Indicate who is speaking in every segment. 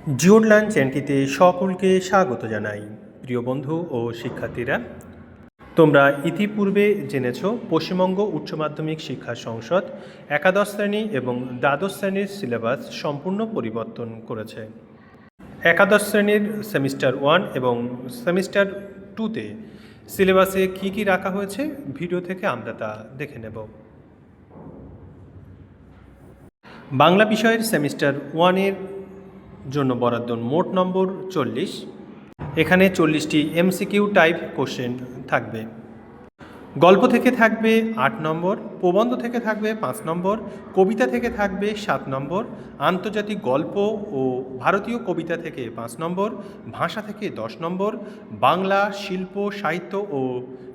Speaker 1: জিওডলান চ্যানেলটিতে সকলকে স্বাগত জানাই। প্রিয় বন্ধু ও শিক্ষার্থীরা, তোমরা ইতিপূর্বে জেনেছ পশ্চিমবঙ্গ উচ্চ মাধ্যমিক শিক্ষা সংসদ একাদশ শ্রেণি এবং দ্বাদশ শ্রেণির সিলেবাস সম্পূর্ণ পরিবর্তন করেছে। একাদশ শ্রেণির সেমিস্টার ওয়ান এবং সেমিস্টার টুতে সিলেবাসে কী কী রাখা হয়েছে ভিডিও থেকে আমরা তা দেখে নেব। বাংলা বিষয়ের সেমিস্টার ওয়ানের জন্য বরাদ্দ মোট নম্বর চল্লিশ। এখানে চল্লিশটি এমসিকিউ টাইপ কোশ্চেন থাকবে। গল্প থেকে থাকবে আট নম্বর, প্রবন্ধ থেকে থাকবে পাঁচ নম্বর, কবিতা থেকে থাকবে সাত নম্বর, আন্তর্জাতিক গল্প ও ভারতীয় কবিতা থেকে পাঁচ নম্বর, ভাষা থেকে দশ নম্বর, বাংলা, শিল্প, সাহিত্য ও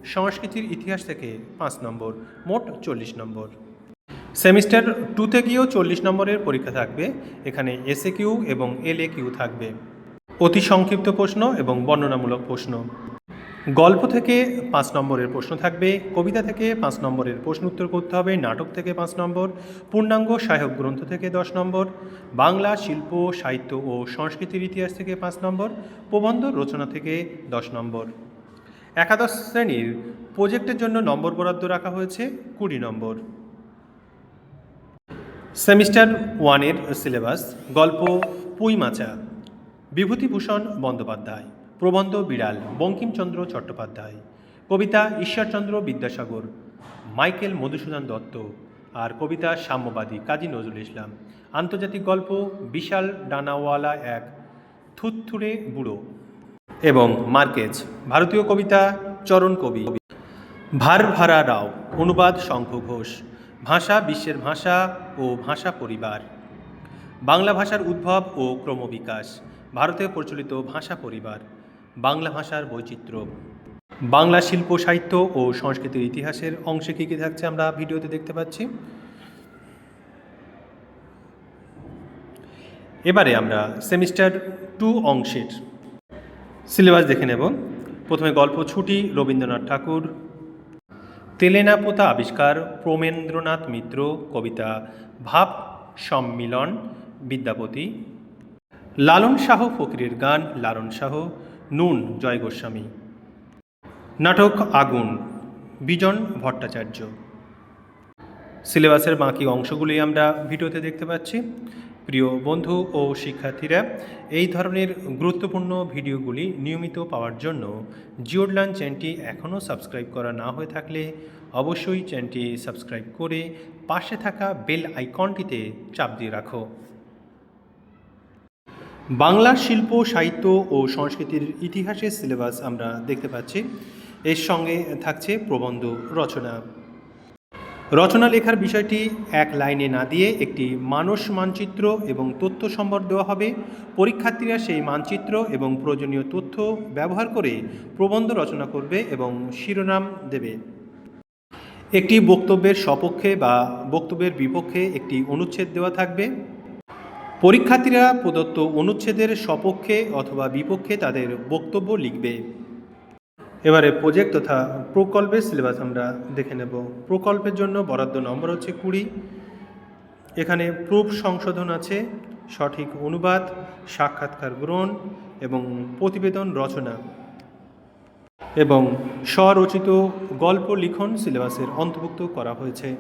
Speaker 1: সংস্কৃতির ইতিহাস থেকে পাঁচ নম্বর, মোট চল্লিশ নম্বর। সেমিস্টার টুতে গিয়েও চল্লিশ নম্বরের পরীক্ষা থাকবে, এখানে এসএ কিউ এবং এল এ কিউ থাকবে। অতি সংক্ষিপ্ত প্রশ্ন এবং বর্ণনামূলক প্রশ্ন। গল্প থেকে পাঁচ নম্বরের প্রশ্ন থাকবে, কবিতা থেকে পাঁচ নম্বরের প্রশ্ন উত্তর করতে হবে, নাটক থেকে পাঁচ নম্বর, পূর্ণাঙ্গ সহায়ক গ্রন্থ থেকে দশ নম্বর, বাংলা শিল্প, সাহিত্য ও সংস্কৃতির ইতিহাস থেকে পাঁচ নম্বর, প্রবন্ধ রচনা থেকে দশ নম্বর। একাদশ শ্রেণির প্রজেক্টের জন্য নম্বর বরাদ্দ রাখা হয়েছে কুড়ি নম্বর। সেমিস্টার ওয়ানের সিলেবাস, গল্প পুইমাচা, বিভূতিভূষণ বন্দ্যোপাধ্যায়, প্রবন্ধ বিড়াল বঙ্কিমচন্দ্র চট্টোপাধ্যায়, কবিতা ঈশ্বরচন্দ্র বিদ্যাসাগর, মাইকেল মধুসূদন দত্ত আর কবিতা সাম্যবাদী কাজী নজরুল ইসলাম। আন্তর্জাতিক গল্প, বিশাল ডানাওয়ালা এক থুতথুরে বুড়ো এবং মার্কেজ, ভারতীয় কবিতা চরণ কবি। ভার ভারা রাও, অনুবাদ শঙ্খ ঘোষ ভাষা বিশ্বের ভাষা ও ভাষা পরিবার। বাংলা ভাষার উদ্ভব ও ক্রমবিকাশ, ভারতে প্রচলিত ভাষা পরিবার, বাংলা ভাষার বৈচিত্র্য। বাংলা শিল্প, সাহিত্য ও সংস্কৃতির ইতিহাসের অংশে কী কী থাকছে আমরা ভিডিওতে দেখতে পাচ্ছি। এবারে আমরা সেমিস্টার টু অংশের সিলেবাস দেখে নেব। প্রথমে গল্প ছুটি, রবীন্দ্রনাথ ঠাকুর তেলেনা আবিষ্কার প্রমেন্দ্রনাথ মিত্র, কবিতা ভাব সম্মিলন, বিদ্যাপতি। লালন শাহ ফকিরের গান, লালন শাহ, নুন জয় গোস্বামী। নাটক আগুন, বিজন ভট্টাচার্য। সিলেবাসের বাকি অংশগুলি আমরা ভিডিওতে দেখতে পাচ্ছি। প্রিয় বন্ধু ও শিক্ষার্থীরা, এই ধরনের গুরুত্বপূর্ণ ভিডিওগুলি নিয়মিত পাওয়ার জন্য জিওডলান চ্যানেলটি এখনও সাবস্ক্রাইব করা না হয়ে থাকলে অবশ্যই চ্যানেলটি সাবস্ক্রাইব করে পাশে থাকা বেল আইকনটিতে চাপ দিয়ে রাখো। বাংলা শিল্প, সাহিত্য ও সংস্কৃতির ইতিহাসের সিলেবাস আমরা দেখতে পাচ্ছি। এর সঙ্গে থাকছে প্রবন্ধ রচনা। রচনা লেখার বিষয়টি এক লাইনে না দিয়ে একটি মানস মানচিত্র এবং তথ্য সম্বর দেওয়া হবে। পরীক্ষার্থীরা সেই মানচিত্র এবং প্রয়োজনীয় তথ্য ব্যবহার করে প্রবন্ধ রচনা করবে এবং শিরোনাম দেবে। একটি বক্তব্যের সপক্ষে বা বক্তব্যের বিপক্ষে একটি অনুচ্ছেদ দেওয়া থাকবে। পরীক্ষার্থীরা প্রদত্ত অনুচ্ছেদের সপক্ষে অথবা বিপক্ষে তাদের বক্তব্য লিখবে। এবারে প্রজেক্ট তথা প্রকল্পের সিলেবাস আমরা দেখে নেব। প্রকল্পের জন্য বরাদ্দ নম্বর হচ্ছে কুড়ি। এখানে প্রুফ সংশোধন আছে, সঠিক অনুবাদ, সাক্ষাৎকার গ্রহণ এবং প্রতিবেদন রচনা এবং স্বরচিত গল্প লিখন সিলেবাসের অন্তর্ভুক্ত করা হয়েছে।